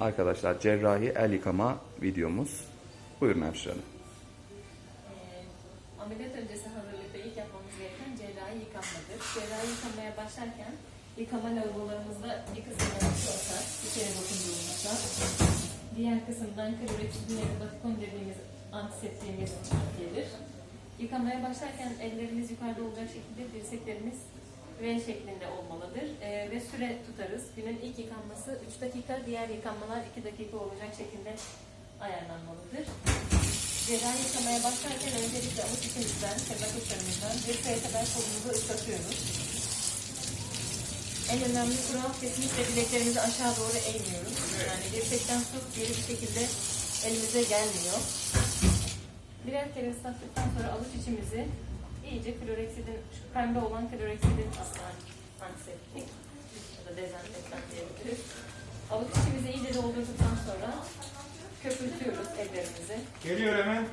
Arkadaşlar cerrahi el yıkama videomuz. Buyurun hemşire hanım. Ee, ameliyat öncesi hazırlıkta ilk yapmamız gereken cerrahi yıkanmadır. Cerrahi yıkamaya başlarken yıkama lavabolarımızda bir kısmından atar, bir kere dokunduğumuzda. Diğer kısımdan da batikon dediğimiz antiseptiğimiz gelir. Yıkamaya başlarken ellerimiz yukarıda olacak şekilde dirseklerimiz V şeklinde olmalıdır. Ee, ve süre tutarız. Günün ilk yıkanması 3 dakika, diğer yıkanmalar 2 dakika olacak şekilde ayarlanmalıdır. Cerrahi yıkamaya başlarken öncelikle avuç içimizden, tırnak uçlarımızdan dirseğe kadar kolumuzu ıslatıyoruz. En önemli kural kesinlikle bileklerimizi aşağı doğru eğmiyoruz. Yani dirsekten tut geri bir şekilde elimize gelmiyor. Birer kere ıslattıktan sonra avuç içimizi iyice kloreksidin, şu pembe olan kloreksidin aslında antiseptik ya da dezenfektan diyebiliriz. Avuç içimizi iyice doldurduktan sonra köpürtüyoruz ellerimizi. Geliyor hemen.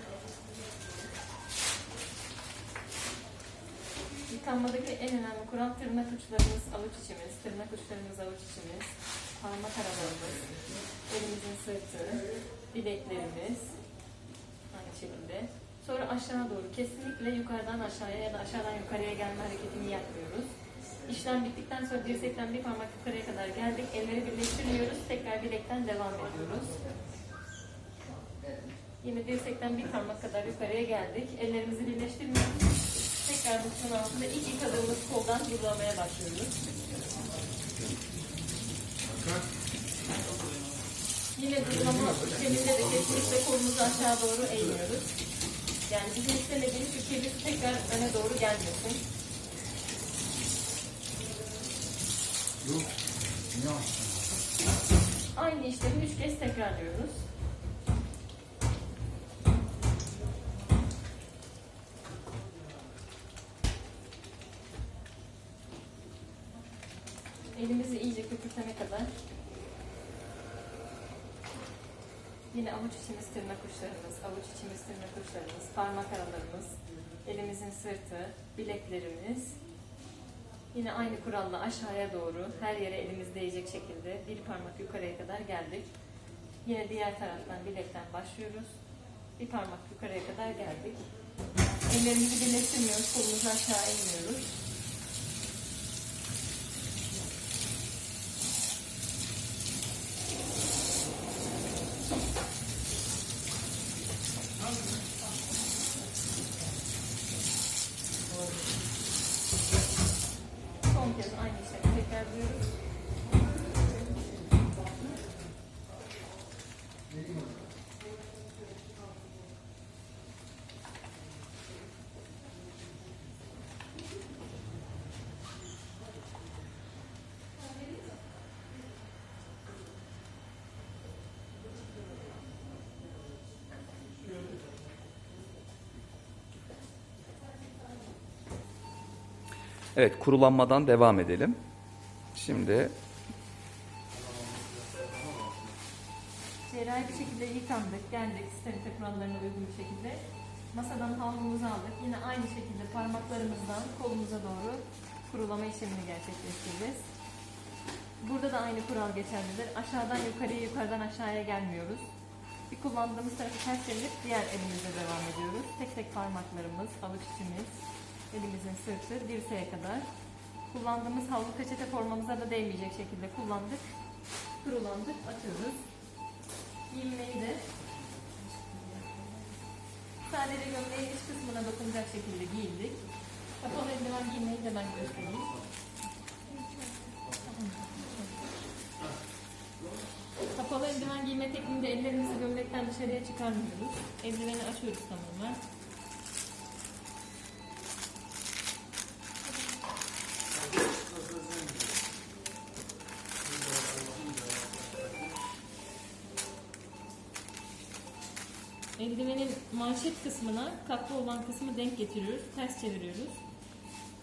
Yıkanmadaki en önemli kural tırnak uçlarımız, avuç içimiz, tırnak uçlarımız, avuç içimiz, parmak aralarımız, elimizin sırtı, bileklerimiz aynı şekilde. Sonra aşağı doğru kesinlikle yukarıdan aşağıya ya da aşağıdan yukarıya gelme hareketini yapmıyoruz. İşlem bittikten sonra dirsekten bir parmak yukarıya kadar geldik. Elleri birleştirmiyoruz. Tekrar bilekten devam ediyoruz. Yine dirsekten bir parmak kadar yukarıya geldik. Ellerimizi birleştirmiyoruz. Tekrar butun altında ilk yıkadığımız koldan vurgulamaya başlıyoruz. Yine vurgulama işleminde de kesinlikle kolumuzu aşağı doğru eğmiyoruz. Yani bizim istemediğimiz şu kirli tekrar öne doğru gelmesin. Aynı işlemi üç kez tekrarlıyoruz. Elimizi iyice köpürtene kadar yine avuç içimiz tırnak uçlarımız, avuç içimiz tırnak uçlarımız, parmak aralarımız, elimizin sırtı, bileklerimiz yine aynı kuralla aşağıya doğru her yere elimiz değecek şekilde bir parmak yukarıya kadar geldik. Yine diğer taraftan bilekten başlıyoruz. Bir parmak yukarıya kadar geldik. Ellerimizi birleştirmiyoruz, kolumuzu aşağı eğmiyoruz. Son kez aynı işlemi tekrarlıyoruz. Evet kurulanmadan devam edelim. Şimdi Cerrahi bir şekilde yıkandık, geldik sterite kurallarına uygun bir şekilde. Masadan havlumuzu aldık. Yine aynı şekilde parmaklarımızdan kolumuza doğru kurulama işlemini gerçekleştireceğiz. Burada da aynı kural geçerlidir. Aşağıdan yukarıya, yukarıdan aşağıya gelmiyoruz. Bir kullandığımız tarafı ters çevirip diğer elimizle devam ediyoruz. Tek tek parmaklarımız, avuç içimiz, elimizin sırtı, dirseğe kadar. Kullandığımız havlu peçete formamıza da değmeyecek şekilde kullandık. Kurulandık, atıyoruz. Giyinmeyi de sadece gömleğin iç kısmına dokunacak şekilde giyindik. Kapalı eldiven giymeyi de ben göstereyim. Kapalı eldiven giyme tekniğinde ellerimizi gömlekten dışarıya çıkarmıyoruz. Eldiveni açıyoruz tamamen. Eldivenin manşet kısmına katlı olan kısmı denk getiriyoruz. Ters çeviriyoruz.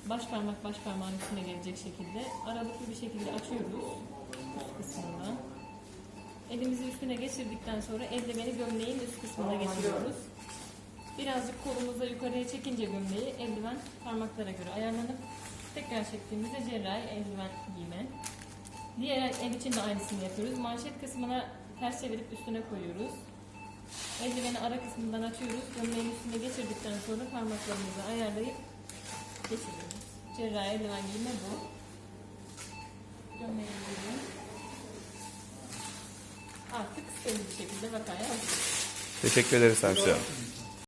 Baş parmak baş parmağın üstüne gelecek şekilde aralıklı bir şekilde açıyoruz üst kısmından. Elimizi üstüne geçirdikten sonra eldiveni gömleğin üst kısmına geçiriyoruz. Birazcık kolumuzla yukarıya çekince gömleği eldiven parmaklara göre ayarlanıp tekrar çektiğimizde cerrahi eldiven giyme. Diğer el için de aynısını yapıyoruz. Manşet kısmına ters çevirip üstüne koyuyoruz. Eldiveni ara kısmından açıyoruz. Gömleğin üstüne geçirdikten sonra parmaklarımızı ayarlayıp geçiriyoruz. Cerrahi eldiven giyme bu. Gömleği giyiyorum. Artık bir şekilde vakaya hazır. Teşekkür ederiz hemşire hanım.